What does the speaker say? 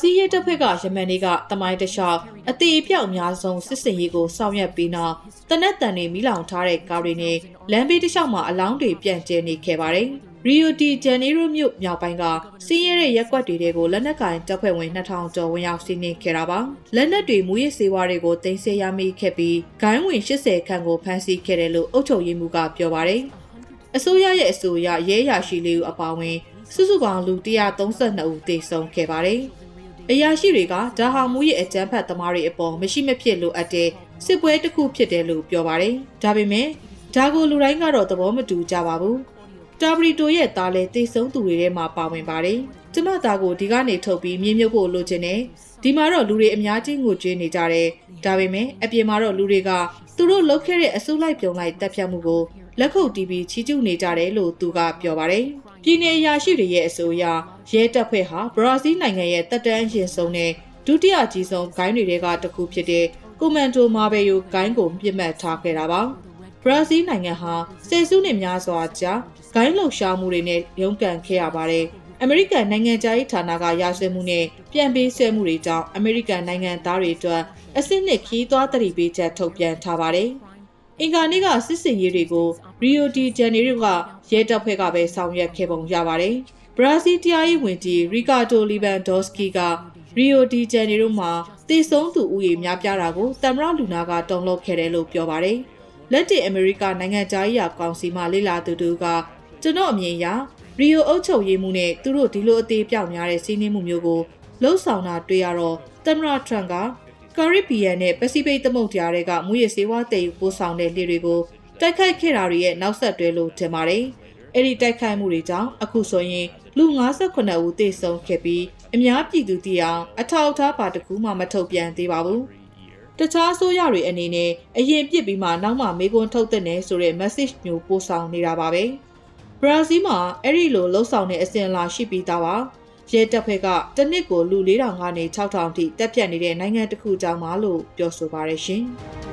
ဇီးရဲတပ်ဖွဲ့ကယမန်နေ့ကတမိုင်းတလျှောက်အသေးအပြောက်အများဆုံးစစ်စင်ရေးကိုဆောင်ရွက်ပြီးနောက်တနက်တန်တွေမိလောင်ထားတဲ့ကားတွေနဲ့လမ်းဘေးတစ်လျှောက်မှာအလောင်းတွေပြန့်ကျဲနေခဲ့ပါတယ်။ရီယိုတီဂျန်နီရိုမြို့မြောက်ပိုင်းကစီးရဲတဲ့ရက်ကွက်တွေတဲကိုလက်နက်ကင်တပ်ဖွဲ့ဝင်2000ကျော်ဝင်ရောက်စီးနင်းခဲ့တာပါ။လက်နက်တွေမူရစ်စေဝါတွေကိုတင်ဆက်ရမိခဲ့ပြီးဂိုင်းဝင်80ခန့်ကိုဖမ်းဆီးခဲ့တယ်လို့အုပ်ချုပ်ရေးမှူးကပြောပါတယ်။အစိုးရရဲ့အဆိုအရရဲရရှိလေးဦးအပါအဝင်စုစုပေါင်းလူ132ဦးသေဆုံးခဲ့ပါတယ်။ အရာရှိတွေကဒါဟာမူရဲ့အကြမ်းဖက်သမားတွေအပေါ်မရှိမဖြစ်လိုအပ်တဲ့စစ်ပွဲတစ်ခုဖြစ်တယ်လို့ပြောပါတယ်။ဒါပေမဲ့ဒါကိုလူတိုင်းကတော့သဘောမတူကြပါဘူး။တာဘရီတိုရဲ့သားလည်းသေဆုံးသူတွေထဲမှာပါဝင်ပါတယ်။ကျမသားကိုဒီကနေထုတ်ပြီးမြင်းမြုပ်ဖို့လိုချင်တယ်။ဒီမှာတော့လူတွေအများကြီးငိုကြွေးနေကြတယ်။ဒါပေမဲ့အပြင်မှာတော့လူတွေကသူတို့လုပ်ခဲ့တဲ့အစိုးလိုက်ပြုံလိုက်တက်ဖြတ်မှုကိုလက်ခုပ်တီးပြီးချီးကျူးနေကြတယ်လို့သူကပြောပါတယ်။ ပြည်내ရာရှိတွေရဲ့အဆိုအရရဲတပ်ဖွဲ့ဟာဘရာဇီးနိုင်ငံရဲ့တပ်တန်းရင်ဆုံးတဲ့ဒုတိယကြီးဆုံးဂိုင်းတွေကတစ်ခုဖြစ်တဲ့ကွန်မန်ဒိုမာဘယ်ယိုဂိုင်းကိုပြစ်မှတ်ထားခဲ့တာပါ။ဘရာဇီးနိုင်ငံဟာဆယ်စုနှစ်များစွာကြာဂိုင်းလှုပ်ရှားမှုတွေနဲ့ရုန်းကန်ခဲ့ရပါတယ်။အမေရိကန်နိုင်ငံသားရေးဌာနကရာဇဝတ်မှုနဲ့ပြန်ပေးဆွဲမှုတွေကြောင့်အမေရိကန်နိုင်ငံသားတွေအတွက်အစစ်နှစ်ခီးသွားတတိပေးချက်ထုတ်ပြန်ထားပါတယ်။အင်္ဂါနေ့ကစစ်စင်ရေးတွေကို ရီယိုဒီဂျန်နီရိုကရဲတပ်ဖွဲ့ကပဲဆောင်ရွက်ခဲ့ပုံရပါတယ်။ဘရာဇီးတရားရေးဝန်ကြီးရီကာတိုလီဗန်ဒေါစကီကရီယိုဒီဂျန်နီရိုမှာတည်ဆုံးသူဦးရေများပြားတာကိုတမ်မရလူနာကတုံ့လောက်ခဲ့တယ်လို့ပြောပါတယ်။လက်တင်အမေရိကနိုင်ငံသားရေးရာကောင်စီမှလေ့လာသူတို့ကကျွန်တော်အမြင်အရရီယိုအုပ်ချုပ်ရေးမှုနဲ့သူတို့ဒီလိုအသေးပြောက်များတဲ့စီးနှင်းမှုမျိုးကိုလှုပ်ဆောင်တာတွေ့ရတော့တမ်မရထရန့်ကကာရစ်ဘီယန်နဲ့ပစိဖိတ်သမုဒ္ဒရာတွေကမူရစေဝါတည်ယူပို့ဆောင်တဲ့လေတွေကို တိုက်ခိုက်ခဲ့တာတွေရဲ့နောက်ဆက်တွဲလို့ထင်ပါတယ်။အဲ့ဒီတိုက်ခိုက်မှုတွေကြောင့်အခုဆိုရင်လူ58ဦးသေဆုံးခဲ့ပြီးအများပြည်သူတည်အောင်အထောက်အထားပါတစ်ခုမှမထုတ်ပြန်သေးပါဘူး။တခြားဆိုရတွေအနေနဲ့အရင်ပြစ်ပြီးမှနောက်မှမေးခွန်းထုတ်တဲ့နယ်ဆိုတဲ့ message မျိုးပို့ဆောင်နေတာပါပဲ။ဘရာဇီးမှာအဲ့ဒီလိုလှုပ်ဆောင်တဲ့အစဉ်အလာရှိပြီးသားပါ။ရဲတပ်ဖွဲ့ကတစ်နှစ်ကိုလူ4000ကနေ6000ထိတက်ပြတ်နေတဲ့နိုင်ငံတစ်ခုကြောင်းပါလို့ပြောဆိုပါရရှင်။